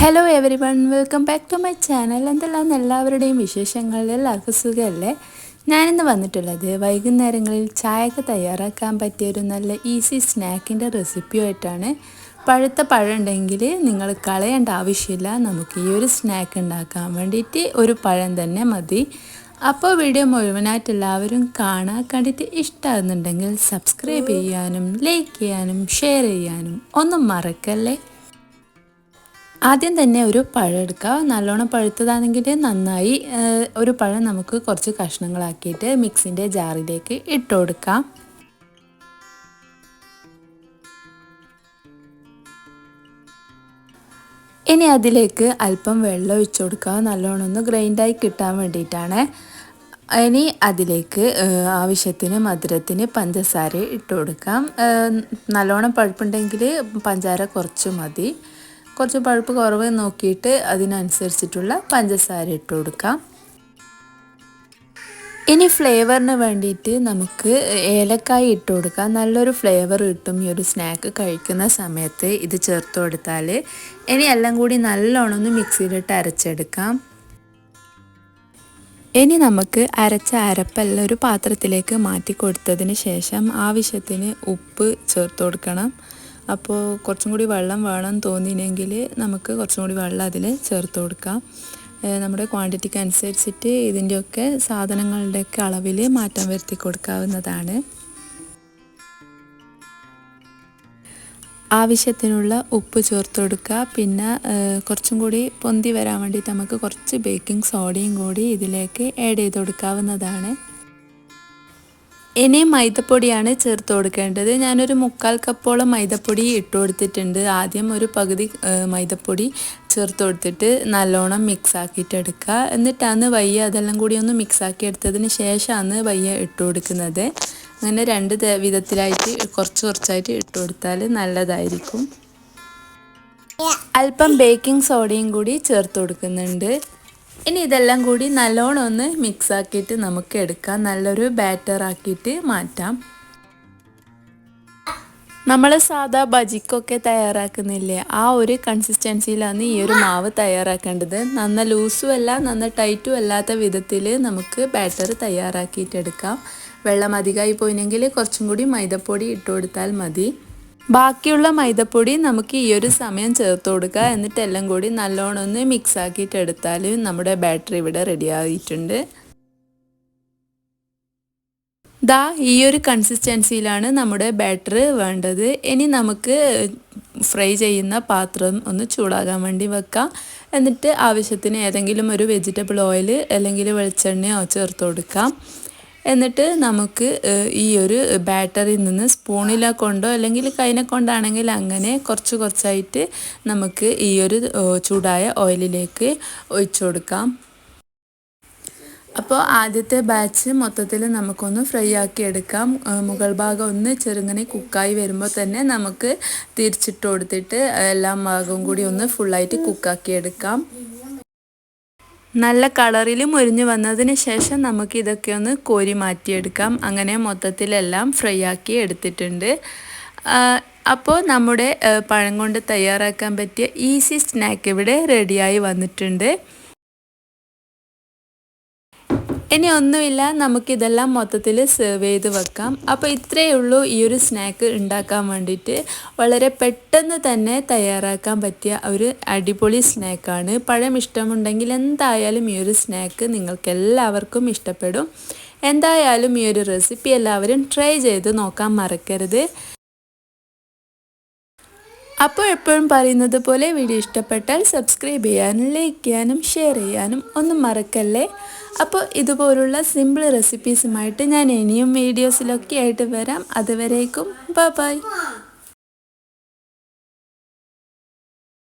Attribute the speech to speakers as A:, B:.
A: Hello everyone welcome back to my channel എന്തെല്ലാം എല്ലാവരുടെയും വിശേഷങ്ങൾ? എല്ലാവർക്കും സുഖമല്ലേ? ഞാനിന്ന് വന്നിട്ടുള്ളത് വൈകുന്നേരങ്ങളിൽ ചായക്ക് തയ്യാറാക്കാൻ പറ്റിയ ഒരു നല്ല ഈസി സ്നാക്കിന്റെ റെസിപ്പിയുമായിട്ടാണ് പഴുത്ത പഴം ഉണ്ടെങ്കിൽ നിങ്ങൾ കളയേണ്ട ആവശ്യമില്ല. നമുക്ക് ഈ ഒരു സ്നാക്ക് ഉണ്ടാക്കാൻ വേണ്ടിയിട്ട് ഒരു പഴം തന്നെ മതി. അപ്പോൾ വീഡിയോ മുഴുവനായിട്ട് എല്ലാവരും കാണാൻ കണ്ടിട്ട് ഇഷ്ടമാകുന്നുണ്ടെങ്കിൽ സബ്സ്ക്രൈബ് ചെയ്യാനും ലൈക്ക് ചെയ്യാനും ഷെയർ ചെയ്യാനും ഒന്നും മറക്കല്ലേ? ആദ്യം തന്നെ ഒരു പഴം എടുക്കുക. നല്ലോണം പഴുത്തതാണെങ്കിൽ നന്നായി ഒരു പഴം നമുക്ക് കുറച്ച് കഷ്ണങ്ങളാക്കിയിട്ട് മിക്സിന്റെ ജാറിലേക്ക് ഇട്ട് കൊടുക്കാം. ഇനി അതിലേക്ക് അല്പം വെള്ളം ഒഴിച്ചു കൊടുക്കുക. നല്ലോണം ഒന്ന് ഗ്രൈൻഡായി കിട്ടാൻ വേണ്ടിയിട്ടാണ്. ഇനി അതിലേക്ക് ആവശ്യത്തിന് മധുരത്തിന് പഞ്ചസാര ഇട്ട് കൊടുക്കാം. നല്ലോണം പഴുപ്പുണ്ടെങ്കിൽ പഞ്ചസാര കുറച്ച് മതി. കുറച്ച് പഴുപ്പ് കുറവ് നോക്കിയിട്ട് അതിനനുസരിച്ചിട്ടുള്ള പഞ്ചസാര ഇട്ട് കൊടുക്കാം. ഇനി ഫ്ലേവറിന് വേണ്ടിയിട്ട് നമുക്ക് ഏലക്കായ ഇട്ട് കൊടുക്കാം. നല്ലൊരു ഫ്ലേവർ കിട്ടും. ഈ ഒരു സ്നാക്ക് കഴിക്കുന്ന സമയത്ത് ഇത് ചേർത്ത് കൊടുത്താൽ ഇനി എല്ലാം കൂടി നല്ലോണം ഒന്ന് മിക്സിയിലിട്ട് അരച്ചെടുക്കാം. ഇനി നമുക്ക് അരച്ച അരപ്പെല്ലാം ഒരു പാത്രത്തിലേക്ക് മാറ്റി കൊടുത്തതിന് ശേഷം ആവശ്യത്തിന് ഉപ്പ് ചേർത്ത് കൊടുക്കണം. അപ്പോൾ കുറച്ചും കൂടി വെള്ളം വേണം തോന്നിയില്ലെങ്കിൽ നമുക്ക് കുറച്ചും കൂടി വെള്ളം അതിൽ ചേർത്ത് കൊടുക്കാം. നമ്മുടെ ക്വാണ്ടിറ്റിക്ക് അനുസരിച്ചിട്ട് ഇതിന്റെയൊക്കെ സാധനങ്ങളുടെയൊക്കെ അളവിൽ മാറ്റം വരുത്തി കൊടുക്കാവുന്നതാണ്. ആവശ്യത്തിനുള്ള ഉപ്പ് ചേർത്ത് കൊടുക്കുക. പിന്നെ കുറച്ചും കൂടി പൊന്തി വരാൻ വേണ്ടിയിട്ട് നമുക്ക് കുറച്ച് ബേക്കിംഗ് സോഡയും കൂടി ഇതിലേക്ക് ആഡ് ചെയ്ത് കൊടുക്കാവുന്നതാണ്. ഇനി മൈദപ്പൊടിയാണ് ചേർത്ത് കൊടുക്കേണ്ടത്. ഞാനൊരു മുക്കാൽ കപ്പോളം മൈദപ്പൊടി ഇട്ട് കൊടുത്തിട്ടുണ്ട്. ആദ്യം ഒരു പകുതി മൈദപ്പൊടി ചേർത്ത് കൊടുത്തിട്ട് നല്ലോണം മിക്സ് ആക്കിയിട്ട് എടുക്കുക എന്നിട്ടാണ് വയ്യ അതെല്ലാം കൂടി ഒന്ന് മിക്സ് ആക്കി എടുത്തതിന് ശേഷമാണ് വയ്യ ഇട്ട് കൊടുക്കുന്നത്. അങ്ങനെ രണ്ട് വിധത്തിലായിട്ട് കുറച്ച് കുറച്ചായിട്ട് ഇട്ട് കൊടുത്താൽ നല്ലതായിരിക്കും. അല്പം ബേക്കിംഗ് സോഡയും കൂടി ചേർത്ത് കൊടുക്കുന്നുണ്ട്. ഇനി ഇതെല്ലാം കൂടി നല്ലോണം ഒന്ന് മിക്സ് ആക്കിയിട്ട് നമുക്ക് എടുക്കാം. നല്ലൊരു ബാറ്റർ ആക്കിയിട്ട് മാറ്റാം. നമ്മൾ സാധാ ബജിക്കൊക്കെ തയ്യാറാക്കുന്നില്ലേ? ആ ഒരു കൺസിസ്റ്റൻസിയിലാണ് ഈ ഒരു മാവ് തയ്യാറാക്കേണ്ടത്. നന്ന ലൂസും അല്ല നന്ന ടൈറ്റും അല്ലാത്ത വിധത്തിൽ നമുക്ക് ബാറ്റർ തയ്യാറാക്കിയിട്ടെടുക്കാം വെള്ളം അധികമായി പോയിനെങ്കിൽ കുറച്ചും കൂടി മൈദപ്പൊടി ഇട്ട് കൊടുത്താൽ മതി. ബാക്കിയുള്ള മൈദപ്പൊടി നമുക്ക് ഈ ഒരു സമയം ചേർത്ത് കൊടുക്കുക. എന്നിട്ട് എല്ലാം കൂടി നല്ലോണം ഒന്ന് മിക്സ് ആക്കിയിട്ട് എടുത്താൽ നമ്മുടെ ബാറ്ററി ഇവിടെ റെഡി ആയിട്ടുണ്ട്. ദാ ഈ ഒരു കൺസിസ്റ്റൻസിയിലാണ് നമ്മുടെ ബാറ്റർ വേണ്ടത്. ഇനി നമുക്ക് ഫ്രൈ ചെയ്യുന്ന പാത്രം ഒന്ന് ചൂടാകാൻ വേണ്ടി വെക്കാം. എന്നിട്ട് ആവശ്യത്തിന് ഏതെങ്കിലും ഒരു വെജിറ്റബിൾ ഓയിൽ അല്ലെങ്കിൽ വെളിച്ചെണ്ണയോ ചേർത്ത് കൊടുക്കാം. എന്നിട്ട് നമുക്ക് ഈ ഒരു ബാറ്ററിയിൽ നിന്ന് സ്പൂണിലെ കൊണ്ടോ അല്ലെങ്കിൽ കൈനെ കൊണ്ടാണെങ്കിൽ അങ്ങനെ കുറച്ച് കുറച്ചായിട്ട് നമുക്ക് ഈ ഒരു ചൂടായ ഓയിലിലേക്ക് ഒഴിച്ചു കൊടുക്കാം. അപ്പോൾ ആദ്യത്തെ ബാച്ച് മൊത്തത്തിൽ നമുക്കൊന്ന് ഫ്രൈ ആക്കി എടുക്കാം. മുകൾ ഭാഗം ഒന്ന് ചെറുങ്ങനെ കുക്കായി വരുമ്പോൾ തന്നെ നമുക്ക് തിരിച്ചിട്ട് കൊടുത്തിട്ട് എല്ലാ ഭാഗവും കൂടി ഒന്ന് ഫുള്ളായിട്ട് കുക്കാക്കി എടുക്കാം. നല്ല കളറിൽ മുരിഞ്ഞു വന്നതിന് ശേഷം നമുക്ക് ഇതൊക്കെ ഒന്ന് കോരി മാറ്റിയെടുക്കാം. അങ്ങനെ മൊത്തത്തിലെല്ലാം ഫ്രൈ ആക്കി എടുത്തിട്ടുണ്ട്. അപ്പോൾ നമ്മുടെ പഴം കൊണ്ട് തയ്യാറാക്കാൻ പറ്റിയ ഈസി സ്നാക്ക് ഇവിടെ റെഡിയായി വന്നിട്ടുണ്ട്. ഇനി ഒന്നുമില്ല നമുക്കിതെല്ലാം മൊത്തത്തിൽ സെർവ് ചെയ്ത് വെക്കാം. അപ്പോൾ ഇത്രയേ ഉള്ളൂ ഈ ഒരു സ്നാക്ക് ഉണ്ടാക്കാൻ വേണ്ടിയിട്ട്. വളരെ പെട്ടെന്ന് തന്നെ തയ്യാറാക്കാൻ പറ്റിയ ഒരു അടിപൊളി സ്നാക്കാണ് പഴം ഇഷ്ടമുണ്ടെങ്കിൽ എന്തായാലും ഈ ഒരു സ്നാക്ക് നിങ്ങൾക്ക് എല്ലാവർക്കും ഇഷ്ടപ്പെടും. എന്തായാലും ഈ ഒരു റെസിപ്പി എല്ലാവരും ട്രൈ ചെയ്ത് നോക്കാൻ മറക്കരുത്. അപ്പോൾ എപ്പോഴും പറയുന്നത് പോലെ വീഡിയോ ഇഷ്ടപ്പെട്ടാൽ സബ്സ്ക്രൈബ് ചെയ്യാനും ലൈക്ക് ചെയ്യാനും ഷെയർ ചെയ്യാനും ഒന്നും മറക്കല്ലേ? അപ്പോൾ ഇതുപോലുള്ള സിമ്പിൾ റെസിപ്പീസുമായിട്ട് ഞാൻ ഇനിയും വീഡിയോസിലൊക്കെ ആയിട്ട് വരാം. അതുവരേക്കും ബൈ